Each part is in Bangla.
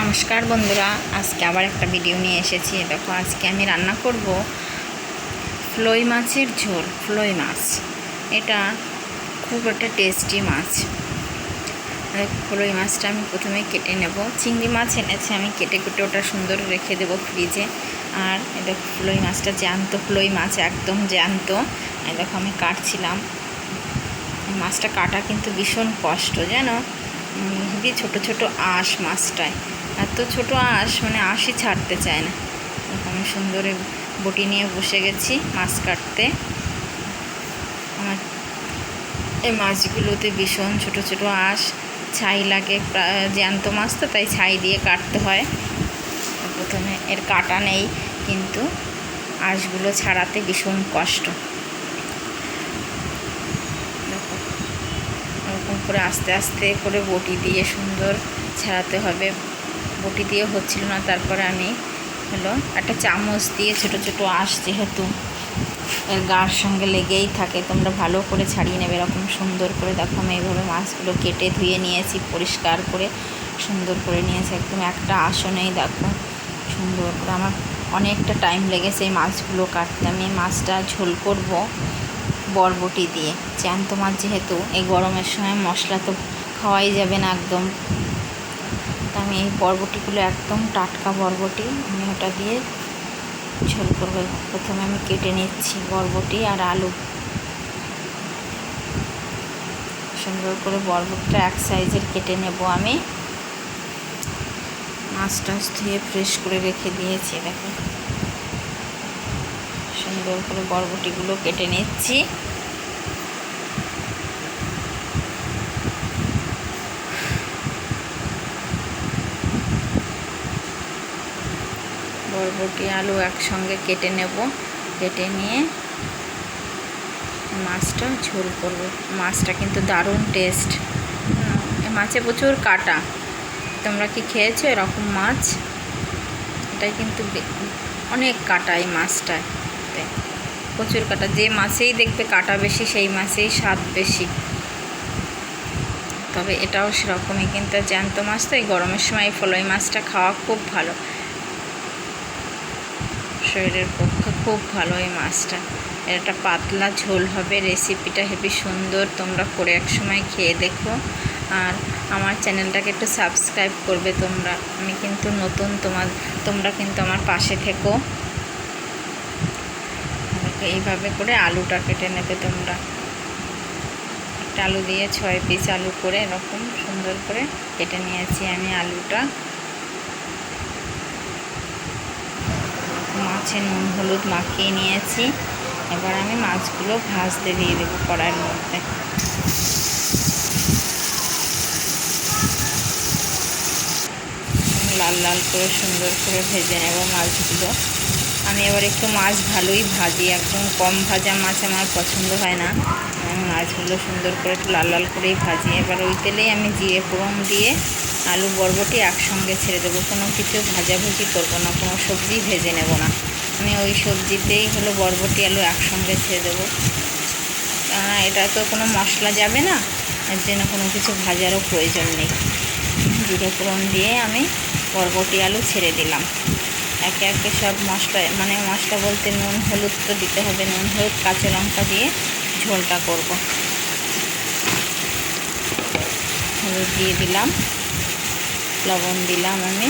নমস্কার বন্ধুরা, আজকে আবার একটা ভিডিও নিয়ে এসেছি। দেখো, আজকে আমি রান্না করব ফ্লই মাছের ঝোল, ফ্লই মাছ। এটা খুব একটা টেস্টি মাছ। ফ্লই মাছটা আমি প্রথমে কেটে নেব। চিংড়ি মাছ এনেছে আমি, কেটে কেটে ওটা সুন্দর রেখে দেবো ফ্রিজে আর এটা ফ্লই মাছটা জ্যান্ত, ফ্লই মাছ একদম জ্যান্ত। দেখো, আমি কাটছিলাম। মাছটা কাটা কিন্তু ভীষণ কষ্ট, জানো? খুবই ছোট ছোট আঁশ মাছটায়। এত ছোট আঁশ মানে আঁশই ছাড়তে চায় না। এরকম সুন্দর বটি নিয়ে বসে গেছি মাছ কাটতে। আমার এই মাছগুলোতে ভীষণ ছোট ছোট আঁশ, ছাই লাগে জ্যান্ত মাছ তো, তাই ছাই দিয়ে কাটতে হয়। প্রথমে এর কাটা নেই, কিন্তু আঁশগুলো ছাড়াতে ভীষণ কষ্ট। এরকম করে আস্তে আস্তে করে বটি দিয়ে সুন্দর ছাড়াতে হবে। বটি দিয়ে হচ্ছিল না, তারপরে আমি হলো একটা চামচ দিয়ে ছোট ছোট আঁশ যেহেতু এর গার সঙ্গে লেগেই থাকে, তোমরা ভালো করে ছাড়িয়ে নেবে, এরকম সুন্দর করে দেখো, আমি এইভাবে মাছগুলো কেটে ধুয়ে নিয়েছি, পরিষ্কার করে সুন্দর করে নিয়েছি, একদম একটা আসনেই দেখো, সুন্দর করে। আমার অনেকটা টাইম লেগেছে এই মাছগুলো কাটতে, আমি মাছটা ঝোল করব বরবটি দিয়ে। জ্যান্ত মাছ যেহেতু, এই গরমের সময় মশলা তো খাওয়াই যাবে না একদম। আমি এই বরবটিগুলো একদম টাটকা বরবটি, আমি ওটা দিয়ে ঝোল করব। প্রথমে আমি কেটে নিচ্ছি বরবটি আর আলু। সুন্দর করে বরবটিটা এক সাইজের কেটে নেব আমি। মাছ টাছ ধুয়ে ফ্রেশ করে রেখে দিয়েছি, দেখো। সুন্দর করে বরবটিগুলো কেটে নিচ্ছি। বরবটি আলু একসঙ্গে কেটে নেব। কেটে নিয়ে মাছটা ঝোল করব। মাছটা কিন্তু দারুণ টেস্ট মাছে প্রচুর কাটা। তোমরা কি খেয়েছো এরকম মাছ? এটাই কিন্তু অনেক কাটা এই মাছটায়। প্রচুর কাটা। যে মাছেই দেখবে কাটা বেশি, সেই মাছেই স্বাদ বেশি। তবে এটাও সেরকমই। কিন্তু জ্যান্ত মাছ তো এই গরমের সময় ফলই মাছটা খাওয়া খুব ভালো। শরীরের পক্ষে খুব ভালো এই মাছটা। একটা পাতলা ঝোল হবে রেসিপিটা হেবি সুন্দর, তোমরা করে এক সময় খেয়ে দেখো। আর আমার চ্যানেলটাকে একটু সাবস্ক্রাইব করবে তোমরা। আমি কিন্তু নতুন তোমার, তোমরা কিন্তু আমার পাশে থেকো। এইভাবে করে আলুটা কেটে নেবে তোমরা। একটা আলু দিয়ে ছয় পিস আলু করে এরকম সুন্দর করে কেটে নিয়েছি আমি আলুটা। মাছে নুন, হলুদ মাখিয়ে নিয়েছি। এবার আমি মাছগুলো ভাজতে দিয়ে দেবো কড়াইয়ের মধ্যে। লাল লাল করে সুন্দর করে ভেজে নেব মাছগুলো। আমি এবার একটু মাছ ভালোই ভাজি, একদম কম ভাজা মাছ আমার পছন্দ হয় না। মাছগুলো সুন্দর করে একটু লাল লাল করেই ভাজি। এবার ওই তেলেই আমি জিরে ফোড়ন দিয়ে আলু বরবটি একসঙ্গে ছেড়ে দেবো। কোনো কিছু ভাজাভুজি করব না, কোনো সবজি ভেজে নেব না। আমি ওই সবজিতেই হলো বরবটি, আলু একসঙ্গে ছেড়ে দেবো। কেননা এটা তো কোনো মশলা যাবে না, এর জন্য কোনো কিছু ভাজারও প্রয়োজন নেই। জিরে ফোড়ন দিয়ে আমি বরবটি, আলু ছেড়ে দিলাম। একে একে সব মশলা মানে মশলা বলতে নুন, হলুদ তো দিতে হবে। নুন, হলুদ, কাঁচা লঙ্কা দিয়ে ঝোলটা করব। হলুদ দিয়ে দিলাম। লবণ দিলাম আমি।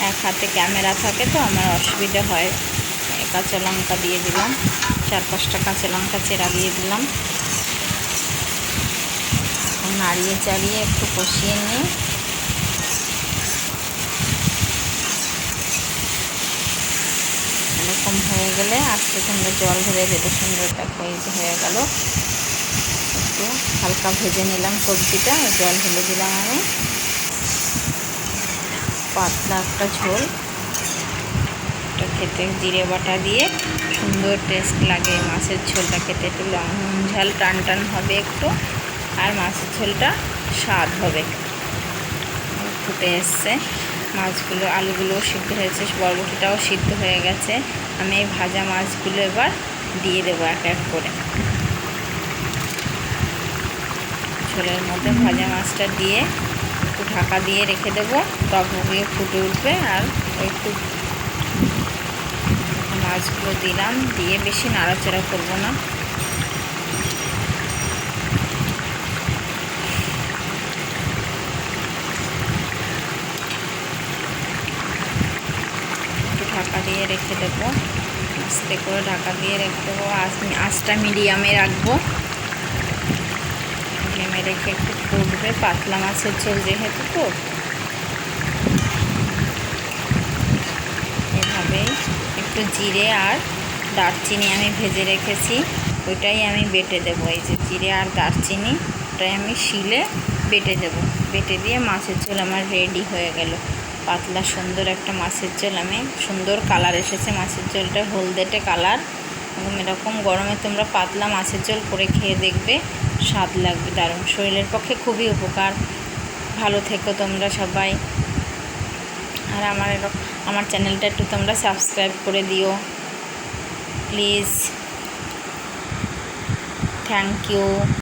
এক হাতে ক্যামেরা থাকে তো, আমার অসুবিধা হয়। কাঁচা লঙ্কা দিয়ে দিলাম। চার পাঁচটা কাঁচা লঙ্কা চেরা দিয়ে দিলাম। নাড়িয়ে চাড়িয়ে একটু কষিয়ে নিয়ে এরকম হয়ে গেলে আস্তে সুন্দর জল ঢেলে যেতে সুন্দর যে হয়ে গেল। একটু হালকা ভেজে নিলাম সবজিটা, জল ঢেলে দিলাম আমি। পাতলা একটা ঝোল। এটা খেতে জিরে বাটা দিয়ে সুন্দর টেস্ট লাগে। মাছের ঝোলটা খেতে একটু লবণ ঝাল, টান টান হবে একটু। আর মাছের ঝোলটা স্বাদ হবে। ফুটে এসছে। মাছগুলো আলুগুলোও সিদ্ধ হয়েছে, বরবটিটাও সিদ্ধ হয়ে গেছে। আমি এই ভাজা মাছগুলো এবার দিয়ে দেবো এক এক করে। ঝোলের মধ্যে ভাজা মাছটা দিয়ে একটু ঢাকা দিয়ে রেখে দেবো। টকবগিয়ে ফুটে উঠবে আর একটু মাছগুলো দিলাম। দিয়ে বেশি নাড়াচাড়া করব না একটু ঢাকা দিয়ে রেখে দেবো। আস্তে করে ঢাকা দিয়ে রেখে দেবো। আঁচ- আঁচটা মিডিয়ামে রাখব। মিডিয়ামে রেখে একটু ফুটবে। পাতলা মাছের ঝোল যেহেতু তো। এভাবেই একটু জিরে আর দারচিনি আমি ভেজে রেখেছি। ওইটাই আমি বেটে দেবো। এই যে জিরে আর দারচিনি, ওটাই আমি শিলে বেটে দেবো। বেটে দিয়ে মাছের ঝোল আমার রেডি হয়ে গেল। পাতলা সুন্দর একটা মাছের ঝোল। আমি সুন্দর কালার এসেছে মাছের ঝোলটা, হলদেটে কালার। এরকম গরমে তোমরা পাতলা মাছের ঝোল করে খেয়ে দেখবে, স্বাদ লাগবে দারুণ। শরীরের পক্ষে খুবই উপকার। ভালো থেকো তোমরা সবাই। আর আমার এরকম আমার চ্যানেলটা একটু তোমরা সাবস্ক্রাইব করে দিও। প্লিজ। Thank you.